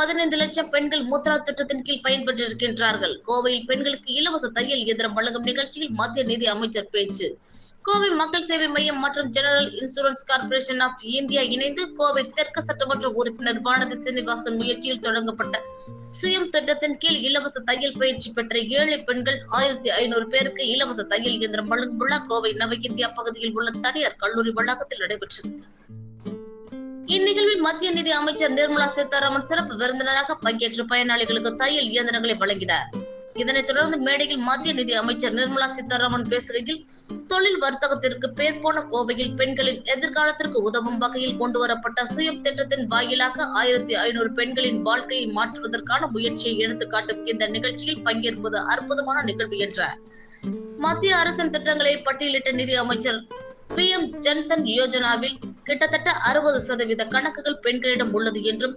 பதினைந்து லட்சம் பெண்கள் முத்ரா திட்டத்தின் கீழ் பயன்பெற்றிருக்கின்றார்கள். கோவையில் பெண்களுக்கு இலவச தையல் இயந்திரம் வழங்கும் நிகழ்ச்சியில் மத்திய நிதி அமைச்சர் பேச்சு. கோவை மக்கள் சேவை மையம் மற்றும் General Insurance Corporation of India இணைந்து கோவை தெற்கு சட்டமன்ற உறுப்பினர் வானதி சீனிவாசன் முயற்சியில் தொடங்கப்பட்ட சுயம் திட்டத்தின் கீழ் இலவச தையல் பயிற்சி பெற்ற ஏழை பெண்கள் ஆயிரத்தி ஐநூறு பேருக்கு இலவச தையல் இயந்திரம் வழங்கும் விழா கோவை நவ இந்தியா பகுதியில் உள்ள தனியார் கல்லூரி வளாகத்தில் நடைபெற்றது. இந்நிகழ்வில் மத்திய நிதி அமைச்சர் நிர்மலா சீதாராமன் சிறப்பு விருந்தினராக பங்கேற்று பயனாளிகளுக்கு தையல் இயந்திரங்களை வழங்கினார். இதனைத் தொடர்ந்து மேடையில் மத்திய நிதி அமைச்சர் நிர்மலா சீதாராமன் பேசுகையில் தொழில் வர்த்தகத்திற்கு பேர் போன கோவையில் பெண்களின் எதிர்காலத்திற்கு உதவும் வகையில் கொண்டுவரப்பட்ட சுயம் திட்டத்தின் வாயிலாக ஆயிரத்தி ஐநூறு பெண்களின் வாழ்க்கையை மாற்றுவதற்கான முயற்சியை எடுத்துக்காட்டும் இந்த நிகழ்ச்சியில் பங்கேற்பது அற்புதமான நிகழ்வு என்றார். மத்திய அரசின் திட்டங்களை பட்டியலிட்ட நிதி அமைச்சர் பி எம் ஜன்தன் யோஜனாவில் கிட்டத்தட்ட அறுபது சதவீத கணக்குகள் பெண்களிடம் உள்ளது என்றும்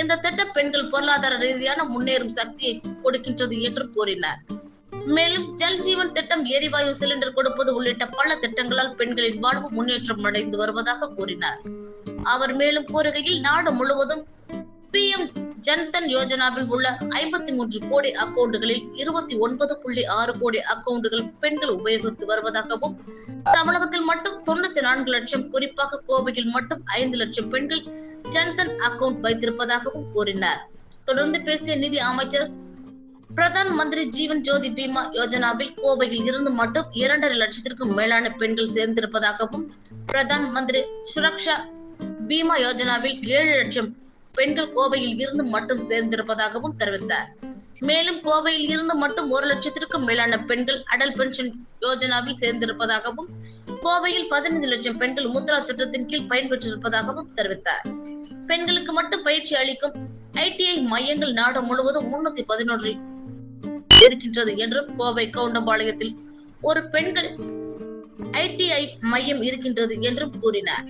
இந்த திட்டம் பெண்கள் பொருளாதார ரீதியான முன்னேறும் சக்தியை கொடுக்கின்றது என்றும் கூறினார். மேலும் ஜல் ஜீவன் திட்டம் எரிவாயு சிலிண்டர் கொடுப்பது உள்ளிட்ட பல திட்டங்களால் பெண்களின் வாழ்வு முன்னேற்றம் அடைந்து வருவதாக கூறினார். அவர் மேலும் கூறுகையில் நாடு முழுவதும் பி எம் ஜன்தன் யோஜனாவில் உள்ள ஐம்பத்தி மூன்று கோடி அக்கவுண்டுகளில் இருபத்தி ஒன்பது புள்ளி ஆறு கோடி அக்கவுண்டுகள் பெண்கள் உபயோகித்து வருவதாகவும் தமிழகத்தில் மட்டும் தொண்ணூத்தி நான்கு லட்சம் குறிப்பாக கோவையில் மட்டும் ஐந்து லட்சம் பெண்கள் ஜன்தன் அக்கவுண்ட் வைத்திருப்பதாகவும் கூறினார். தொடர்ந்து பேசிய நிதி அமைச்சர் பிரதான் மந்திரி ஜீவன் ஜோதி பீமா யோஜனாவில் கோவையில் இருந்து மட்டும் இரண்டரை லட்சத்திற்கும் மேலான பெண்கள் சேர்ந்திருப்பதாகவும் பிரதான் மந்திரி சுரக்ஷா பீமா யோஜனாவில் ஏழு லட்சம் பெண்கள் கோவையில் இருந்து மட்டும் சேர்ந்திருப்பதாகவும் தெரிவித்தார். மேலும் கோவையில் இருந்து மட்டும் ஒரு லட்சத்திற்கும் மேலான பெண்கள் அடல் பென்ஷன் யோஜனாவில் சேர்ந்திருப்பதாகவும் கோவையில் பதினைந்து லட்சம் பெண்கள் முத்ரா திட்டத்தின் கீழ் பயன்பெற்றிருப்பதாகவும் தெரிவித்தார். பெண்களுக்கு மட்டும் பயிற்சி அளிக்கும் ஐடிஐ மையங்கள் நாடு முழுவதும் முன்னூத்தி பதினொன்று இருக்கின்றது என்றும் கோவை கவுண்டம்பாளையத்தில் ஒரு பெண்கள் ஐடிஐ மையம் இருக்கின்றது என்றும் கூறினார்.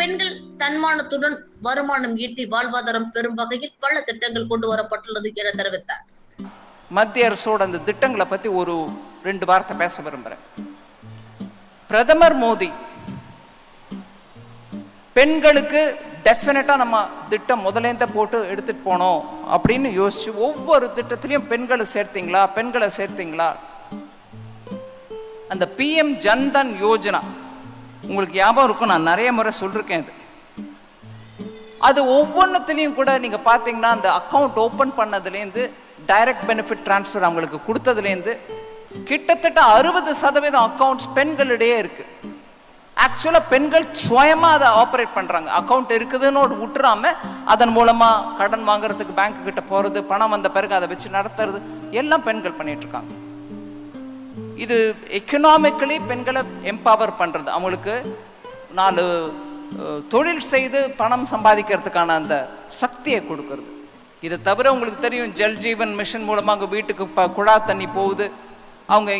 பெண்கள் தன்மானத்துடன் வருமானம் ஈட்டி வாழ்வாதாரம் பெறும் வகையில் பல திட்டங்கள் கொண்டு வரப்பட்டுள்ளது என தெரிவித்தார். மத்திய அரசோட அந்த திட்டங்களை பத்தி ஒரு ரெண்டு வார்த்தை பேச விரும்புறேன். பிரதமர் மோடி பெண்களுக்கு டெஃபினட்டா நம்ம திட்டம் முதலேந்த போட்டு எடுத்துட்டு போனோம் அப்படின்னு யோசிச்சு ஒவ்வொரு திட்டத்திலையும் பெண்களை சேர்த்தீங்களா பெண்களை சேர்த்தீங்களா? அந்த பிஎம் ஜன்தன் யோஜனா உங்களுக்கு ஞாபகம் இருக்கும் நான் நிறைய முறை சொல்லிருக்கேன் இது. அது ஒவ்வொன்றத்துலேயும் கூட நீங்கள் பார்த்தீங்கன்னா அந்த அக்கௌண்ட் ஓப்பன் பண்ணதுலேருந்து டைரக்ட் பெனிஃபிட் ட்ரான்ஸ்ஃபர் அவங்களுக்கு கொடுத்ததுலேருந்து கிட்டத்தட்ட அறுபது சதவீதம் அக்கௌண்ட்ஸ் பெண்களிடையே இருக்கு. ஆக்சுவலாக பெண்கள் சுயமாக அதை ஆப்ரேட் பண்ணுறாங்க அக்கௌண்ட் இருக்குதுன்னு ஒரு விட்டுறாம அதன் மூலமாக கடன் வாங்குறதுக்கு பேங்க்கு கிட்ட போகிறது பணம் வந்த பிறகு அதை வச்சு நடத்துறது எல்லாம் பெண்கள் பண்ணிட்டு இருக்காங்க. இது எக்கனாமிக்கலி பெண்களை எம்பவர் பண்ணுறது அவங்களுக்கு நாலு தொழில் செய்து பணம் சம்பாதிக்கிறதுக்கான அந்த சக்தியை கொடுக்கறது. இதை தவிர உங்களுக்கு தெரியும் ஜல் ஜீவன் மிஷன் மூலமாக வீட்டுக்கு ப குழா தண்ணி போகுது. அவங்க